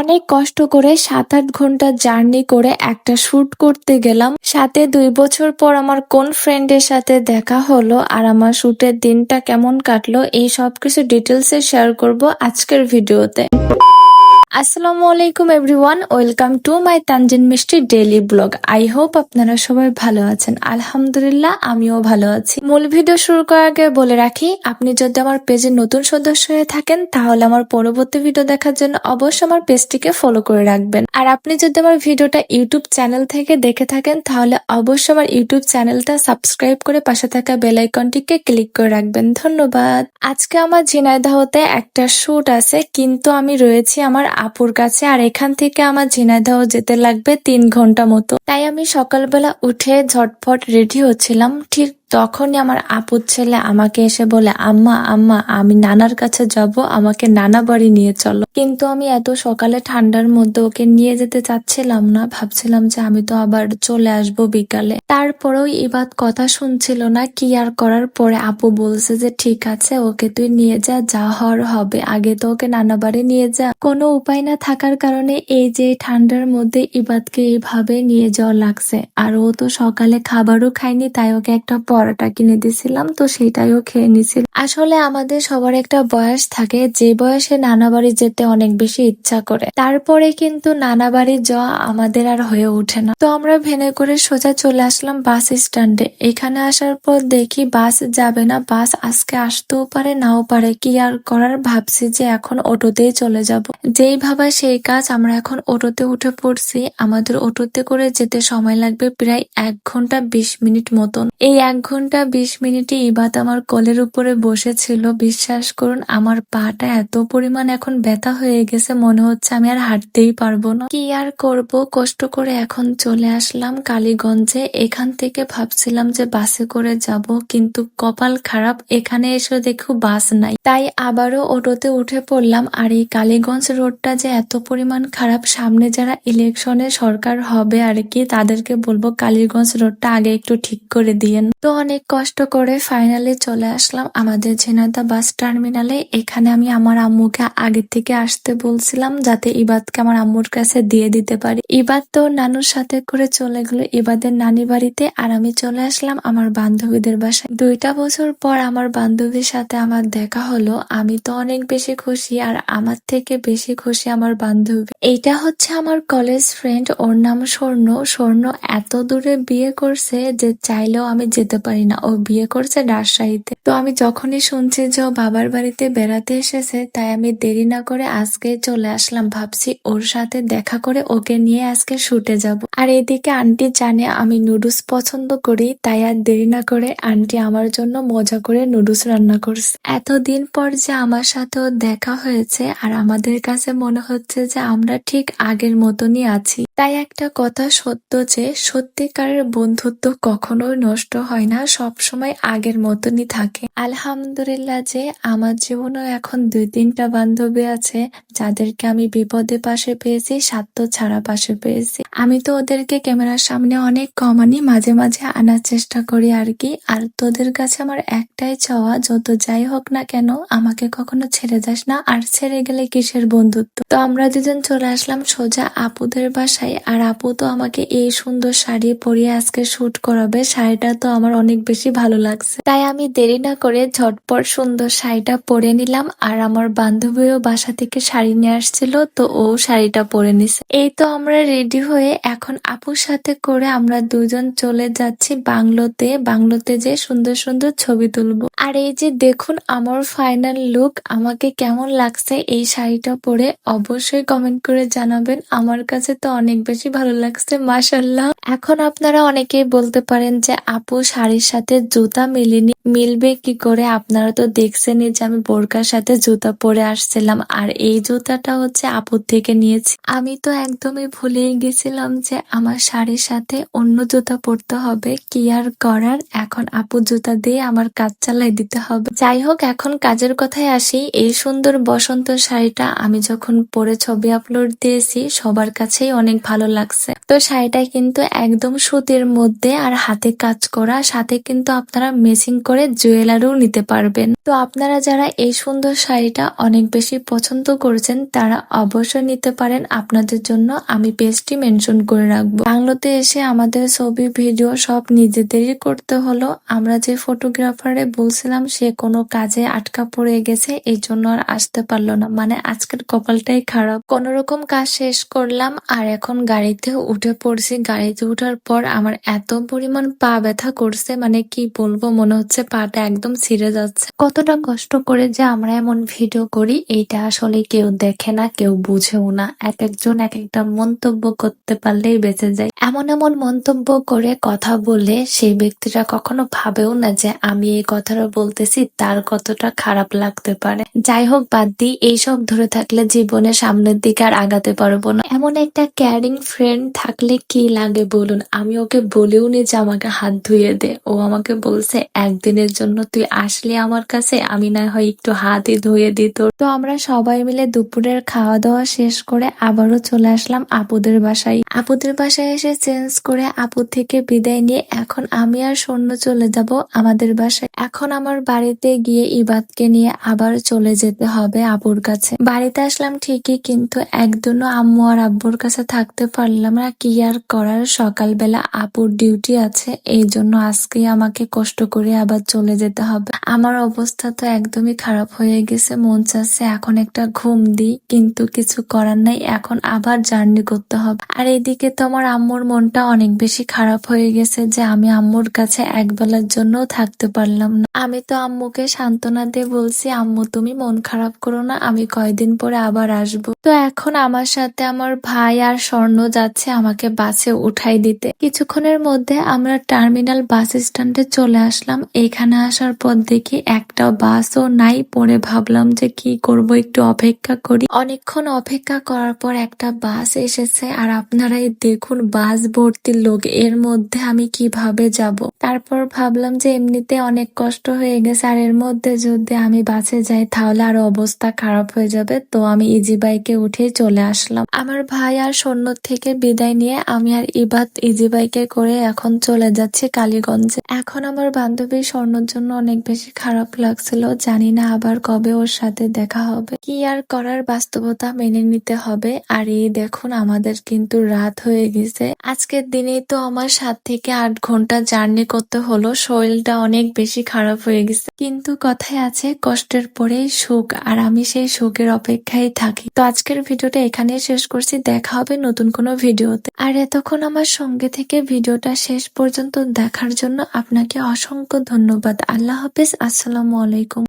অনেক কষ্ট করে সাত আট ঘণ্টা জার্নি করে একটা শ্যুট করতে গেলাম। সাথে দুই বছর পর আমার কোন ফ্রেন্ডের সাথে দেখা হলো আর আমার শ্যুটের দিনটা কেমন কাটলো, এই সবকিছু ডিটেলসে শেয়ার করব আজকের ভিডিওতে। আসসালামু আলাইকুম everyone, welcome to my Tanjin Mishti daily vlog. I hope আপনারা সবাই ভালো আছেন। আলহামদুলিল্লাহ, আমিও ভালো আছি। মূল ভিডিও শুরু করার আগে বলে রাখি, আপনি যদি আমার পেজে নতুন সদস্য হয়ে থাকেন, তাহলে আমার পরবর্তী ভিডিও দেখার জন্য অবশ্যই আমার পেজটিকে ফলো করে রাখবেন। আর আপনি যদি আমার ভিডিওটা ইউটিউব চ্যানেল থেকে দেখে থাকেন, তাহলে অবশ্যই আমার ইউটিউব চ্যানেলটা সাবস্ক্রাইব করে পাশে থাকা বেল আইকনটিকে ক্লিক করে রাখবেন। ধন্যবাদ। আজকে আমার ঝিনাইদহতে একটা শুট আছে, কিন্তু আমি রয়েছি আমার আপুর কাছে আর এখান থেকে আমার ঝিনাইদহ যেতে লাগবে তিন ঘণ্টা মতো। তাই আমি সকালবেলা উঠে ঝটফট রেডি হচ্ছিলাম। ঠিক তখনই আমার আপুর ছেলে আমাকে এসে বলে, আম্মা আম্মা, আমি নানার কাছে যাব, আমাকে নানা বাড়ি নিয়ে চলো। কিন্তু আমি এত সকালে ঠান্ডার মধ্যে ওকে নিয়ে যেতে চাচ্ছিলাম না। ভাবছিলাম যে আমি তো আবার চলে আসব বিকালে। তারপরেও ইবাদ কথা শুনছিল না। কি আর করার? পরে আপু বলছে যে, ঠিক আছে, ওকে তুই নিয়ে যা যা হওয়ার হবে। আগে তো ওকে নানা বাড়ি নিয়ে যা। কোনো উপায় না থাকার কারণে এই যে ঠান্ডার মধ্যে ইবাদকে এইভাবে নিয়ে যাওয়া লাগছে। আর ও তো সকালে খাবারও খায়নি, তাই ওকে একটা পরোটা কিনে দিছিলাম, তো সেটাইও খেয়ে নিছিল। আসলে আমাদের সবার একটা বয়স থাকে, যে বয়সে নানা বাড়ি যেতে অনেক বেশি ইচ্ছা করে। তারপরে কিন্তু নানা বাড়ি যাওয়া আমাদের আর হয়ে ওঠে না। তো আমরা ভেনে করে সোজা চলে আসলাম বাস স্ট্যান্ডে। এখানে আসার পর দেখি বাস যাবে না, বাস আজকে আসতেও পারে, নাও পারে। কি আর করার ভাবছি যে এখন অটোতেই চলে যাব। যেই ভাবা সেই কাজ, আমরা এখন অটোতে উঠে পড়ছি। আমাদের অটোতে করে যেতে সময় লাগবে প্রায় এক ঘণ্টা বিশ মিনিট মতন। এই এক ঘণ্টা বিশ মিনিটে ইবাত আমার কোলের উপরে বসেছিল। বিশ্বাস করুন, আমার পাটা এত পরিমাণ এখন ব্যথা হয়ে গেছে, মনে হচ্ছে আমি আর হাঁটতেই পারব না। কি আর করব? কষ্ট করে এখন চলে আসলাম কালীগঞ্জে। এখান থেকে ভাবছিলাম যে বাসে করে যাব, কিন্তু কপাল খারাপ, এখানে এসে দেখো বাস নাই। তাই আবারও অটোতে উঠে পড়লাম, আর এই কালীগঞ্জ রোডটা যে এত পরিমাণ খারাপ, সামনে যারা ইলেকশনে সরকার হবে আর কি, তাদেরকে বলব কালীগঞ্জ রোডটা আগে একটু ঠিক করে দিয়েন তো অনেক কষ্ট করে ফাইনালি চলে আসলাম আমাদের ঝিনাইদা বাস টার্মিনালে এখানে আমি আমার আম্মুকে আগে থেকে আসতে বলছিলাম যাতে ইবাদকে আমার আম্মুর কাছে দিয়ে দিতে পারি। ইবাদ তো নানুর সাথে করে চলে গেল। ইবাদের নানি বাড়িতে আর আমি চলে আসলাম আমার বান্ধবীদের বাসায়। দুইটা বছর পর আমার বান্ধবীর সাথে আমার দেখা হলো। আমি তো অনেক বেশি খুশি আর আমার থেকে বেশি খুশি আমার বান্ধবী। এইটা হচ্ছে আমার কলেজ ফ্রেন্ড ওর নাম স্বর্ণ। স্বর্ণ এত দূরে বিয়ে করছে যে চাইলেও আমি যেতে পারি না। ও বিয়ে করছে রাজশাহীতে। তো আমি যখনই শুনছি যে ও বাবার বাড়িতে বেড়াতে এসেছে, তাই আমি দেরি না করে আজকে চলে আসলাম। ভাবছি ওর সাথে দেখা করে ওকে নিয়ে আজকে শুটে যাব। আর এদিকে আন্টি জানে আমি নুডলস পছন্দ করি, তাই আর দেরি না করে আন্টি আমার জন্য মজা করে নুডলস রান্না করছে। এতদিন পর যে আমার সাথেও দেখা হয়েছে, আর আমাদের কাছে মনে হচ্ছে যে আমরা ঠিক আগের মতনই আছি। তাই একটা কথা সত্য যে, সত্যিকারের বন্ধুত্ব কখনোই নষ্ট হয় না, সব সময় আগের মতনই থাকে। আলহামদুলিল্লাহ যে আমার জীবনেও এখন দুই তিনটা বান্ধবী আছে, যাদেরকে আমি বিপদে পাশে পেয়েছি, স্বার্থ ছাড়া পাশে পেয়েছি। আমি তো ওদেরকে ক্যামেরার সামনে অনেক কমানি, মাঝে মাঝে আনার চেষ্টা করি আর কি। আর তোদের কাছে আমার একটাই চাওয়া, যত যাই হোক না কেন, আমাকে কখনো ছেড়ে যাস না। আর ছেড়ে গেলে কিসের বন্ধুত্ব? তো আমরা দুজন চলে আসলাম সোজা আপুদের বাসায়। আর আপু তো আমাকে এই সুন্দর শাড়ি পরিয়ে আজকে শুট করাবে, শাড়িটা তো আমার অনেক বেশি ভালো লাগছে। তাই আমি দেরি না করে ঝটপট সুন্দর শাড়িটা পরে নিলাম আর আমার বান্ধবীও বাসা থেকে শাড়ি নিয়ে আসছিল, তো ও শাড়িটা পরে নিছে। এই তো আমরা রেডি হয়ে এখন আপুর সাথে করে আমরা দুজন চলে যাচ্ছি বাংলোতে। বাংলোতে যে সুন্দর সুন্দর ছবি তুলবো। আর এই যে দেখুন আমার ফাইনাল লুক আমাকে কেমন লাগছে এই শাড়িটা পরে অবশ্যই কমেন্ট করে জানাবেন। আমার কাছে তো অনেক বেশি ভালো লাগছে মাসাল্লাহ এখন আপনারা অনেকেই বলতে পারেন যে আপু শাড়ির সাথে জুতা মিলিনি। মিলবে কি করে? আপনারা তো দেখছেনই যে আমি বোরকার সাথে জুতা পরে আসছিলাম, আর এই জুতাটা হচ্ছে আপুর থেকে নিয়েছি। আমি তো একদমই ভুলেই গেছিলাম যে আমার শাড়ির সাথে অন্য জুতা পরতে হবে। কি আর করার? এখন আপু জুতা দিয়ে আমার কাজ চালাই দিতে হবে। যাই হোক, এখন কাজের কথায় আসি। এই সুন্দর বসন্ত শাড়িটা আমি যখন পরে ছবি আপলোড দিয়েছি, সবার কাছেই অনেক ভালো লাগছে। তো শাড়িটা কিন্তু একদম সুতির মধ্যে আর হাতে কাজ করা সাথে কিন্তু আপনারা মেসিং করে জুয়েলারিও নিতে পারবেন। তো আপনারা যারা এই সুন্দর শাড়িটা অনেক বেশি পছন্দ করেছেন, তারা অবশ্যই নিতে পারেন। আপনাদের জন্য আমি পেজটি মেনশন করে রাখব। বাংলোতে এসে আমাদের ছবি ভিডিও সব নিজেদেরই করতে হলো। আমরা যে ফটোগ্রাফারে বলছিলাম, সে কোনো কাজে আটকা পড়ে গেছে, এই জন্য আর আসতে পারল না। মানে আজকের কপালটাই খারাপ। কোন রকম কাজ শেষ করলাম, আর এখন গাড়িতে উঠে পড়ছি। গাড়িতে উঠার পর আমার এত পরিমাণ পা ব্যথা করছে মানে কি বলব, মনে হচ্ছে পাটা একদম ছিঁড়ে যাচ্ছে। কতটা কষ্ট করে যে আমরা এমন ভিডিও করি, এইটা আসলে কেউ দেখে না, কেউ বুঝেও না। এক একজন এক একটা মন্তব্য করতে পারলেই বেঁচে যায়। এমন এমন মন্তব্য করে কথা বলে সেই ব্যক্তিটা কখনো ভাবেও না যে আমি এই কথাটা বলতেছি, তার কতটা খারাপ লাগতে পারে। যাই হোক, বাদ দিই, এইসব ধরে থাকলে জীবনে সামনের দিকে আর আগাতে পারব না। এমন একটা ক্যারিং ফ্রেন্ড থাকলে কি লাগে বলুন? আমি ওকে বলেও নি যে আমাকে হাত ধুয়ে দে। ও আমাকে বলছে, একদিনের জন্য তুই আসলি আমার কাছে, আমি না হয় একটু হাতই ধুয়ে দিত তো আমরা সবাই মিলে দুপুরের খাওয়া দাওয়া শেষ করে আবারও চলে আসলাম আপুদের বাসায়। আপুদের বাসায় এসে চেঞ্জ করে আপু থেকে বিদায় নিয়ে এখন আমি আর সৈন্য চলে যাব আমাদের বাসায়। এখন আমার বাড়িতে গিয়ে ইবাদকে নিয়ে আবার চলে যেতে হবে আপুর কাছে। বাড়িতে আসলাম ঠিকই, কিন্তু একদিনও আম্মু আর আব্বুর কাছে থাকতে পারলাম না, কি আর করার? সকালবেলা আপুর ডিউটি আছে, এই জন্য আজকে আমাকে কষ্ট করে আবার চলে যেতে হবে। আমার অবস্থা তো একদমই খারাপ হয়ে গেছে, মন চাচ্ছে এখন একটা ঘুম দিই, কিন্তু কিছু করার নাই, এখন আবার জার্নি করতে হবে। আর এদিকে তো আমার আম্মুর মনটা অনেক বেশি খারাপ হয়ে গেছে যে আমি আম্মুর কাছে এক বেলার জন্য থাকতে পারলাম না। আমি তো আম্মুকে সান্ত্বনা দিয়ে বলছি, আম্মু, তুমি মন খারাপ করো না, আমি কয়দিন পরে আবার আসব। তো এখন আমার সাথে আমার ভাই আর স্বর্ণ যাচ্ছে আমাকে বাসে উঠাই দিতে। কিছুক্ষণের মধ্যে আমরা টার্মিনাল বাস স্ট্যান্ডে চলে আসলাম। এখানে আসার পর দেখি একটা বাসও নাই। পরে ভাবলাম যে কি করব, একটু অপেক্ষা করি। অনেকক্ষণ অপেক্ষা করার পর একটা বাস এসেছে। আর আপনারাই দেখুন বাস ভর্তি লোক, এর মধ্যে আমি কীভাবে যাব? তারপর ভাবলাম যে এমনিতে অনেক কষ্ট হয়ে গেছে। আর এর মধ্যে যদি আমি বাসে যাই, তাহলে আরও অবস্থা খারাপ হয়ে যাবে। তো আমি ইজি বাইকে উঠে চলে আসলাম। আমার ভাই আর সৈন্য থেকে বিদায় নিয়ে আমি আর ইবাদ ইজি বাইকে করে এখন চলে যাচ্ছি। কালীগঞ্জে। এখন আমার বান্ধবী স্বর্ণর জন্য অনেক বেশি খারাপ লাগছিল, জানি না আবার কবে ওর সাথে দেখা হবে। কি আর করার, বাস্তবতা মেনে নিতে হবে। আর এই দেখুন, আমাদের কিন্তু রাত হয়ে গেছে। আজকের দিনেই তো আমার সাত থেকে আট ঘণ্টা জার্নি করতে হলো, শরীরটা অনেক বেশি খারাপ হয়ে গেছে। কিন্তু কথায় আছে, কষ্টের পরেই সুখ, আর আমি সেই সুখের অপেক্ষায় থাকি। তো আজকের ভিডিওটা এখানেই শেষ করছি, দেখা হবে নতুন কোনো ভিডিওতে। আর এতক্ষণ আমার সঙ্গে থেকে ভিডিওটা শেষ পর্যন্ত দেখার জন্য আপনাকে অসংখ্য ধন্যবাদ। আল্লাহ হাফিজ। আসসালামু আলাইকুম।